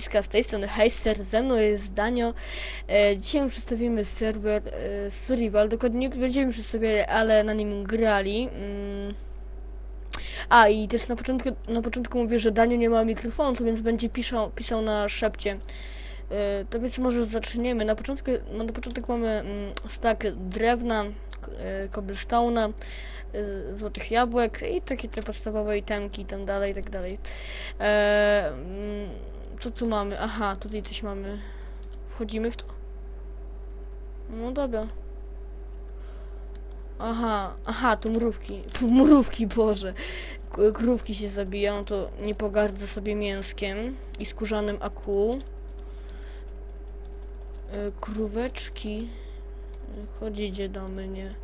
ludziska, z tej strony Heister, ze mną jest Danio. E, dzisiaj przedstawimy serwer e, Survival, dokładnie nie będziemy przedstawiali, ale na nim grali. Mm. A i też na początku, na początku mówię, że Danio nie ma mikrofonu, to więc będzie pisał, pisał na szepcie. E, to więc może zaczniemy. Na początku, no, na początek mamy mm, drewna, e, cobblestone'a, e, złotych jabłek i takie te podstawowe itemki i tam dalej, i tak dalej. E, mm, co tu mamy? Aha, tutaj coś mamy. Wchodzimy w to? No dobra. Aha, aha, to mrówki. Pu, mrówki, Boże. Krówki się zabiją, to nie pogardzę sobie mięskiem i skórzanym aku. E, Króweczki. Chodzicie do mnie.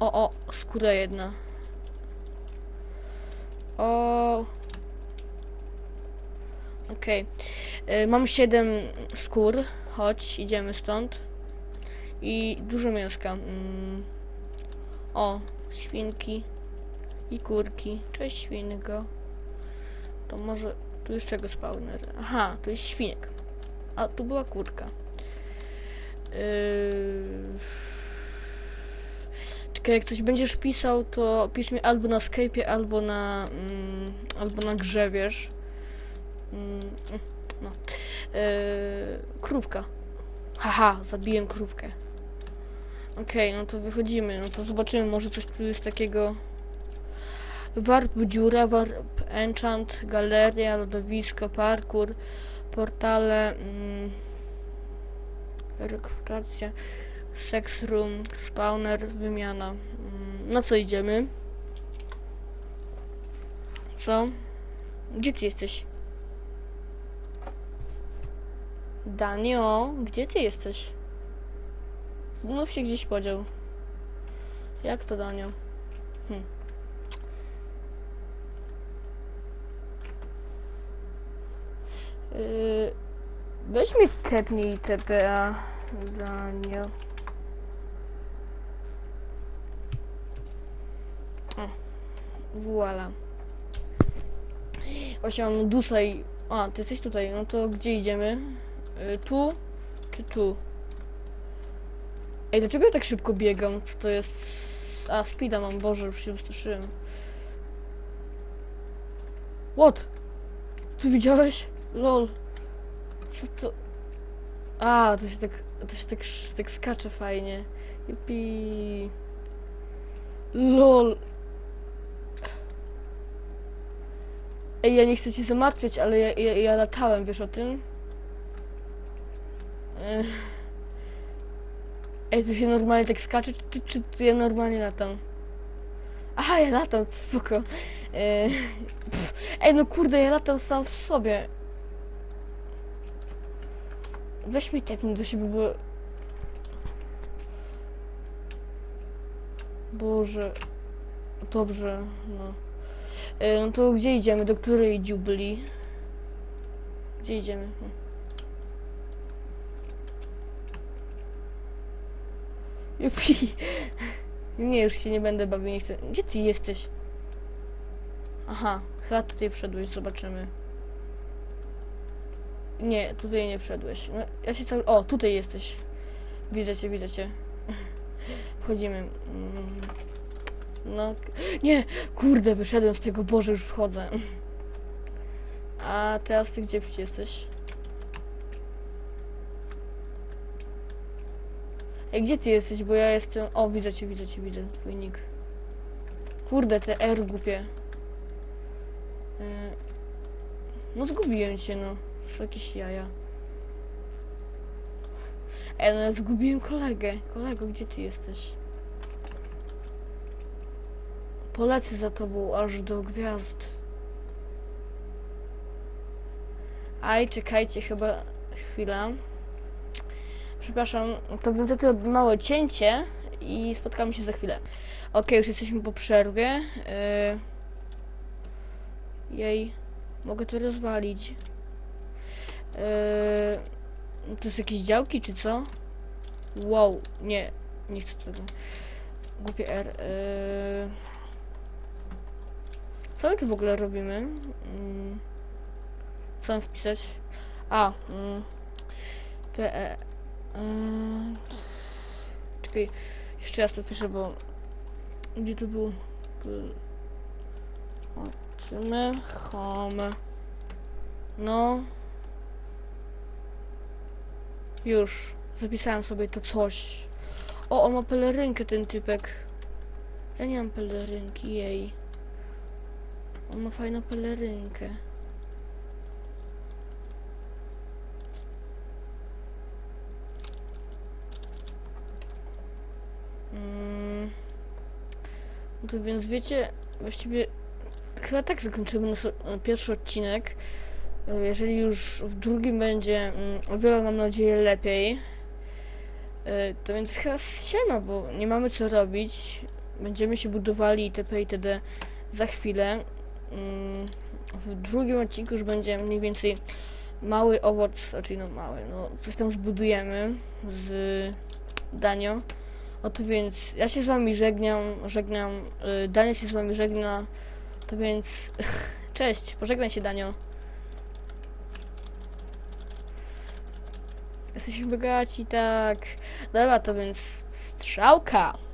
O, o, skóra jedna. O. Okej. Y, Mam 7 skór. Chodź, idziemy stąd. I dużo mięska. Mm. O, świnki i kurki. Cześć świnko. To może tu jest czego spawner? Aha, to jest świnek. A tu była kurka. Yy... Czekaj, jak coś będziesz pisał, to pisz mi albo na Skype'ie, albo na mm, albo na grze, wiesz. Mm, no. Yy, krówka. Haha, zabiłem krówkę. Okej, no to wychodzimy, no to zobaczymy, może coś tu jest takiego. Warp dziura, warp enchant, galeria, lodowisko, parkour, portale, mm, rekrutacja, sex room, spawner, wymiana. Mm, na co idziemy? Co? Gdzie ty jesteś? Danio, gdzie ty jesteś? Znów się gdzieś podział. Jak to Danio? Hm. Yy, weź mi tepnij TPA, Danio. O, voila. Właśnie mam. A, ty jesteś tutaj, no to gdzie idziemy? Y, tu czy tu? Ej, dlaczego ja tak szybko biegam? Co to jest? A, speeda mam, Boże, już się ustraszyłem. What? Ty widziałeś? Lol. Co to? A, to się tak, to się tak, tak skacze fajnie. Jupi. Lol. Ej, ja nie chcę cię zamartwiać, ale ja, ja, ja latałem, wiesz o tym? Ej, tu się normalnie tak skacze, czy, czy, czy ja normalnie latam? Aha, ja latam, spoko. Ej, Ej, no kurde, ja latam sam w sobie. Weź mi tepnij do siebie, bo... Boże. Dobrze, no. E, No to gdzie idziemy? Do której dziubli? Gdzie idziemy? Jupi. Nie, już się nie będę bawił, nie chcę. Gdzie ty jesteś? Aha, chyba tutaj wszedłeś, zobaczymy. Nie, tutaj nie wszedłeś. No, ja się cały... O, tutaj jesteś. Widzę cię, widzę cię. Wchodzimy. Mm. No, nie, kurde, wyszedłem z tego, Boże, już wchodzę. A teraz ty gdzie jesteś? Ej, gdzie ty jesteś? Bo ja jestem... O, widzę cię, widzę cię, widzę twój nick. Kurde, te R głupie. Yy, No zgubiłem cię, no. Są jakieś jaja. Ej, no ja zgubiłem kolegę. Kolego, gdzie ty jesteś? Polecę za tobą aż do gwiazd. Aj, czekajcie, chyba chwila. Przepraszam, to to małe cięcie i spotkamy się za chwilę. Ok, już jesteśmy po przerwie. Yy... Jej, mogę to rozwalić. Yy... To jest jakieś działki, czy co? Wow, nie, nie chcę tego. Głupie R. Yy... Co my tu w ogóle robimy? Mm. Co mam wpisać? A, mm, P, mm, czekaj, jeszcze raz to piszę, bo gdzie to było? Zobaczymy, home, no, już, zapisałem sobie to coś. O, on ma pelerynkę, ten typek. Ja nie mam pelerynki, jej. On ma fajną pelerynkę. Mm. To więc wiecie, właściwie chyba tak zakończymy nasz pierwszy odcinek. Jeżeli już w drugim będzie mm, o wiele, mam nadzieję, lepiej. E, To więc chyba siema, bo nie mamy co robić. Będziemy się budowali itp. itd. za chwilę. Mm, W drugim odcinku już będzie mniej więcej mały owoc, znaczy no mały, no coś tam zbudujemy z Danią. Oto więc ja się z wami żegnam, żegnam, y, Dania się z wami żegna, to więc cześć, pożegnaj się Danio. Jesteśmy bogaci, tak. Dobra, to więc strzałka.